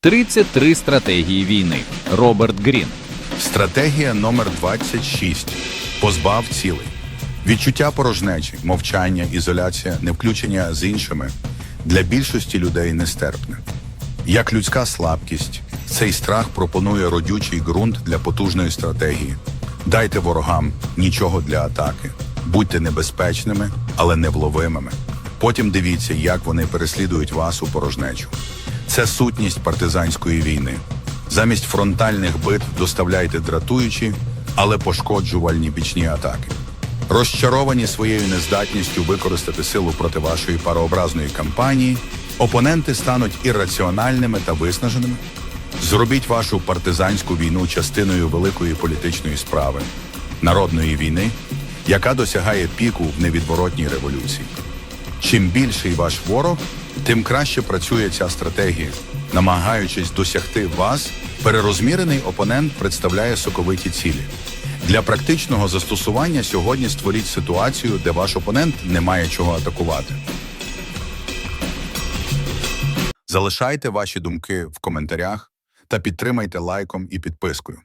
33 стратегії війни. Роберт Грін. Стратегія номер 26. Позбав цілей. Відчуття порожнечі, мовчання, ізоляція, невключення з іншими для більшості людей нестерпне. Як людська слабкість, цей страх пропонує родючий ґрунт для потужної стратегії. Дайте ворогам нічого для атаки. Будьте небезпечними, але невловимими. Потім дивіться, як вони переслідують вас у порожнечу. Це сутність партизанської війни. Замість фронтальних битв доставляйте дратуючі, але пошкоджувальні бічні атаки. Розчаровані своєю нездатністю використати силу проти вашої парообразної кампанії, опоненти стануть ірраціональними та виснаженими. Зробіть вашу партизанську війну частиною великої політичної справи, народної війни, яка досягає піку в невідворотній революції. Чим більший ваш ворог, тим краще працює ця стратегія. Намагаючись досягти вас, перерозмірений опонент представляє соковиті цілі. Для практичного застосування сьогодні створіть ситуацію, де ваш опонент не має чого атакувати. Залишайте ваші думки в коментарях та підтримайте лайком і підпискою.